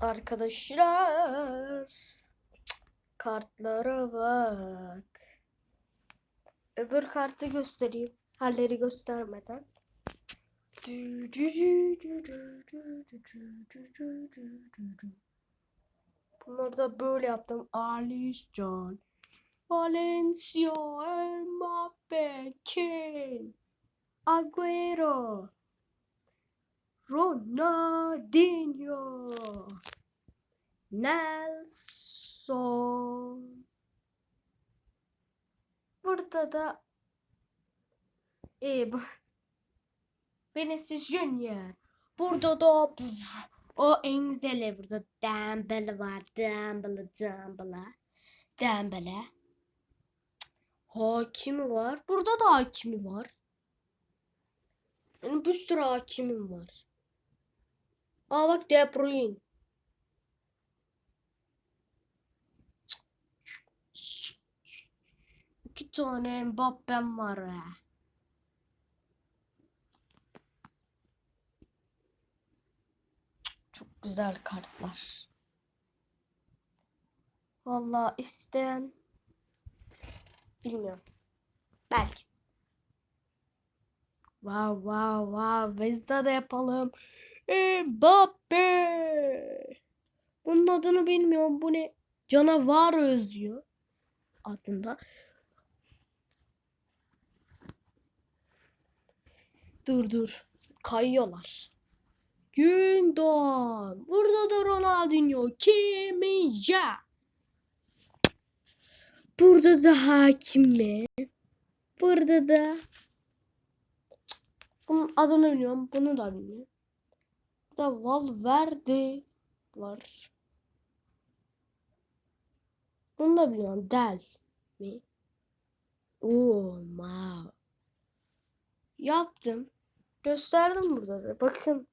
Arkadaşlar. Kartlara bak. Öbür kartı göstereyim. Halleri göstermeden. Bunları da böyle yaptım. Alisson. Valencia. Mbappe. Kane. Agüero. Ronaldinho. Nelson. Burada da e, Vinicius Junior. Burada da o Enzele burada Dembele var. Dembele, Dembele. Dembele. Hakimi var. Burada da hakimi var. Benim bir sürü hakimim var. Aa bak De Bruyne. İki tane Mbappe'm var. Çok güzel kartlar. Vallahi isteyen bilmiyorum. Belki. Wow wow wow. Vezda da yapalım. Mbappe. Bunun adını bilmiyorum. Bu ne? Canavar özlüyor. Adında. Dur dur. Kayıyorlar. Gündoğan. Burada da Ronaldinho. Kiminja. Burada da Hakimi. Burada da bunun adını bilmiyorum. Bunu da bilmiyorum. Burada Valverde var. Bunu da biliyorum. Del mi? Oo, wow. Yaptım. Gösterdim burada da. Bakın.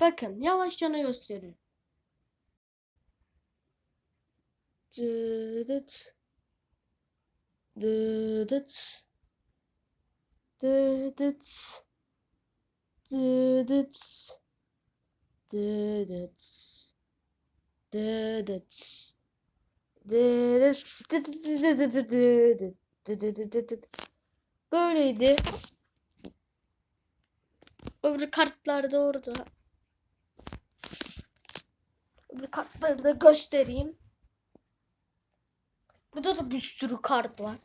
Bakın yavaşça gösteriyorum. Dıdıt. Dıdıt. Dıdıt. Dıdıt. Dıdıt. Dıdıt. Dıdıt. Böyleydi. Öbür kartlar da orada. Öbür kartları da göstereyim. Burada da bir sürü kart var.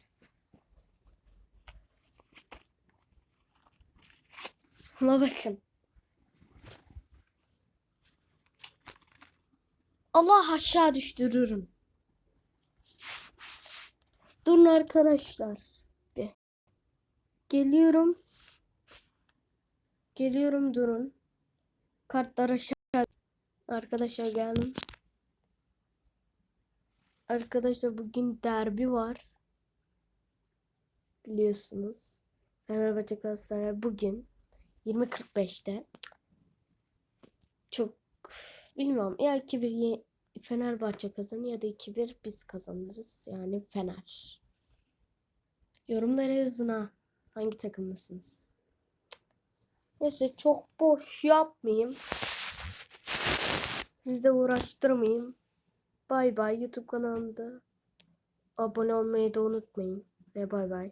Ama bakın. Allah aşağı düşürürüm. Durun arkadaşlar. Bir. Geliyorum. Geliyorum durun. Kartlar aşağı. Arkadaşlar geldim. Arkadaşlar bugün derbi var. Biliyorsunuz. Fenerbahçe Galatasaray bugün 20.45'te. Çok bilmiyorum ya 2-1 Fenerbahçe kazanır ya da 2-1 biz kazanırız. Yani Fener. Yorumlara yazın ha. Hangi takımlısınız? Neyse çok boş yapmayayım. Sizi de uğraştırmayayım. Bay bay YouTube kanalımda abone olmayı da unutmayın. Ve bay bay.